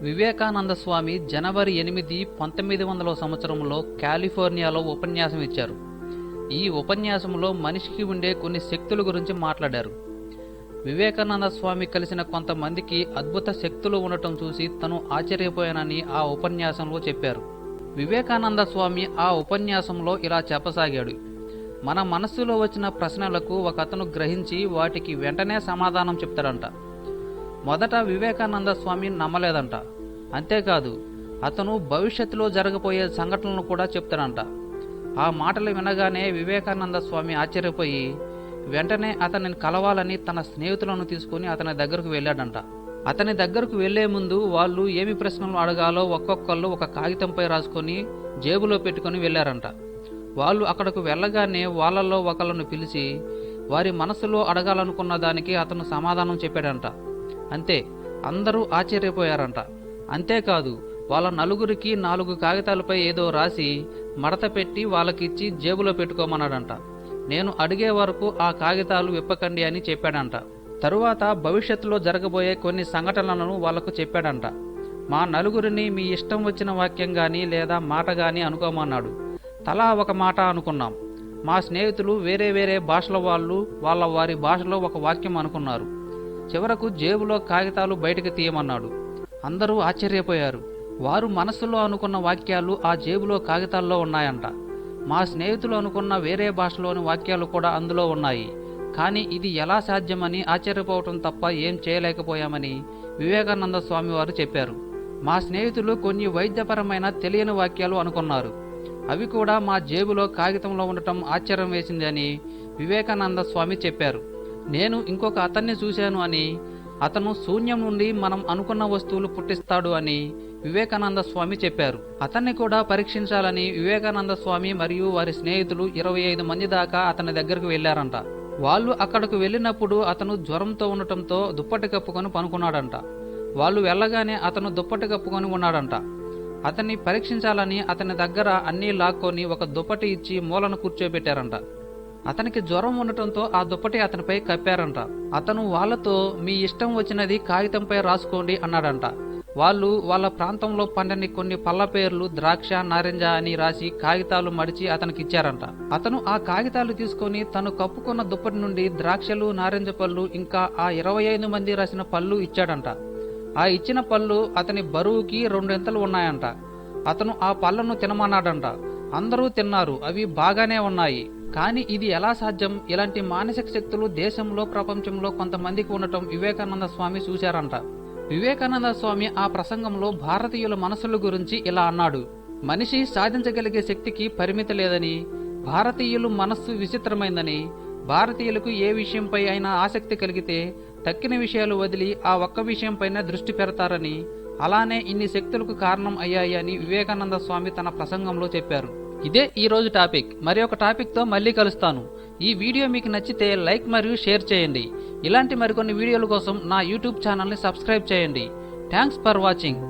వివేకానంద స్వామి జనవరి ఎనిమిది పంతొమ్మిది వందల సంవత్సరంలో కాలిఫోర్నియాలో ఉపన్యాసం ఇచ్చారు. ఈ ఉపన్యాసంలో మనిషికి ఉండే కొన్ని శక్తుల గురించి మాట్లాడారు. వివేకానంద స్వామి కలిసిన కొంతమందికి అద్భుత శక్తులు ఉండటం చూసి తను ఆశ్చర్యపోయానని ఆ ఉపన్యాసంలో చెప్పారు. వివేకానంద స్వామి ఆ ఉపన్యాసంలో ఇలా చెప్పసాగాడు. మన మనస్సులో వచ్చిన ప్రశ్నలకు ఒక అతను గ్రహించి వాటికి వెంటనే సమాధానం చెప్తాడంట. మొదట వివేకానంద స్వామి నమ్మలేదంట. అంతేకాదు అతను భవిష్యత్తులో జరగబోయే సంఘటనలను కూడా చెప్తాడంట. ఆ మాటలు వినగానే వివేకానంద స్వామి ఆశ్చర్యపోయి వెంటనే అతనిని కలవాలని తన స్నేహితులను తీసుకుని అతని దగ్గరకు వెళ్ళాడంట. అతని దగ్గరకు వెళ్ళే ముందు వాళ్ళు ఏమి ప్రశ్నలు అడగాలో ఒక్కొక్కళ్ళు ఒక కాగితంపై రాసుకొని జేబులో పెట్టుకొని వెళ్ళారంట. వాళ్ళు అక్కడకు వెళ్ళగానే వాళ్ళల్లో ఒకళ్ళను పిలిచి వారి మనసులో అడగాలనుకున్న దానికి అతను సమాధానం చెప్పాడంట. అంతే అందరూ ఆశ్చర్యపోయారంట. అంతేకాదు వాళ్ళ నలుగురికి నాలుగు కాగితాలపై ఏదో రాసి మడత పెట్టి వాళ్ళకిచ్చి జేబులో పెట్టుకోమన్నాడంట. నేను అడిగే వరకు ఆ కాగితాలు విప్పకండి అని చెప్పాడంట. తరువాత భవిష్యత్తులో జరగబోయే కొన్ని సంఘటనలను వాళ్ళకు చెప్పాడంట. మా నలుగురిని మీ ఇష్టం వచ్చిన వాక్యం గాని లేదా మాట గాని అనుకోమన్నాడు. తలా ఒక మాట అనుకున్నాం. మా స్నేహితులు వేరే వేరే భాషల వాళ్ళు వాళ్ళ వారి భాషలో ఒక వాక్యం అనుకున్నారు. చివరకు జేబులో కాగితాలు బయటకు తీయమన్నాడు. అందరూ ఆశ్చర్యపోయారు. వారు మనసులో అనుకున్న వాక్యాలు ఆ జేబులో కాగితాల్లో ఉన్నాయంట. మా స్నేహితులు అనుకున్న వేరే భాషలోని వాక్యాలు కూడా అందులో ఉన్నాయి. కానీ ఇది ఎలా సాధ్యమని ఆశ్చర్యపోవటం తప్ప ఏం చేయలేకపోయామని వివేకానంద స్వామి వారు చెప్పారు. మా స్నేహితులు కొన్ని వైద్యపరమైన తెలియని వాక్యాలు అనుకున్నారు. అవి కూడా మా జేబులో కాగితంలో ఉండటం ఆశ్చర్యం వేసింది అని వివేకానంద స్వామి చెప్పారు. నేను ఇంకొక అతన్ని చూశాను అని అతను శూన్యం నుండి మనం అనుకున్న వస్తువులు పుట్టిస్తాడు అని వివేకానంద స్వామి చెప్పారు. అతన్ని కూడా పరీక్షించాలని వివేకానంద స్వామి మరియు వారి స్నేహితులు ఇరవై ఐదు మంది దాకా అతని దగ్గరకు వెళ్ళారంట వాళ్ళు అక్కడకు వెళ్ళినప్పుడు అతను జ్వరంతో ఉండటంతో దుప్పటి కప్పుకొని పనుకున్నాడంట. వాళ్ళు వెళ్ళగానే అతను దుప్పటి కప్పుకొని ఉన్నాడంట. అతన్ని పరీక్షించాలని అతని దగ్గర అన్నీ లాక్కొని ఒక దుప్పటి ఇచ్చి మూలను కూర్చోబెట్టారంట. అతనికి జ్వరం ఉండటంతో ఆ దుప్పటి అతనిపై కప్పారంట. అతను వాళ్ళతో మీ ఇష్టం వచ్చినది కాగితంపై రాసుకోండి అన్నాడంట. వాళ్ళు వాళ్ళ ప్రాంతంలో పండని కొన్ని పళ్ళ పేర్లు ద్రాక్ష నారింజ అని రాసి కాగితాలు మడిచి అతనికి ఇచ్చారంట అతను ఆ కాగితాలు తీసుకొని తను కప్పుకున్న దుప్పటి నుండి ద్రాక్షలు నారింజ పళ్ళు ఇంకా ఆ ఇరవై ఐదు మంది రాసిన పళ్ళు ఇచ్చాడంట. ఆ ఇచ్చిన పళ్ళు అతని బరువుకి రెండింతలు ఉన్నాయంట. అతను ఆ పళ్ళను తినమన్నాడంట. అందరూ తిన్నారు. అవి బాగానే ఉన్నాయి. కానీ ఇది ఎలా సాధ్యం? ఇలాంటి మానసిక శక్తులు దేశంలో ప్రపంచంలో కొంతమందికి ఉండటం వివేకానంద స్వామి చూశారంట. వివేకానంద స్వామి ఆ ప్రసంగంలో భారతీయుల మనసుల గురించి ఇలా అన్నాడు. మనిషి సాధించగలిగే శక్తికి పరిమితి లేదని భారతీయులు మనస్సు విచిత్రమైందని భారతీయులకు ఏ విషయంపై అయినా ఆసక్తి కలిగితే తక్కిన విషయాలు వదిలి ఆ ఒక్క విషయంపైన దృష్టి పెడతారని అలానే ఇన్ని శక్తులకు కారణం అయ్యాయి అని వివేకానంద స్వామి తన ప్రసంగంలో చెప్పారు. ఇదే ఈ రోజు టాపిక్. మరి ఒక టాపిక్తో మళ్ళీ కలుస్తాను. ఈ వీడియో మీకు నచ్చితే లైక్ మరియు షేర్ చేయండి. ఇలాంటి మరికొన్ని వీడియోల కోసం నా యూట్యూబ్ ఛానల్ని సబ్స్క్రైబ్ చేయండి. Thanks for watching.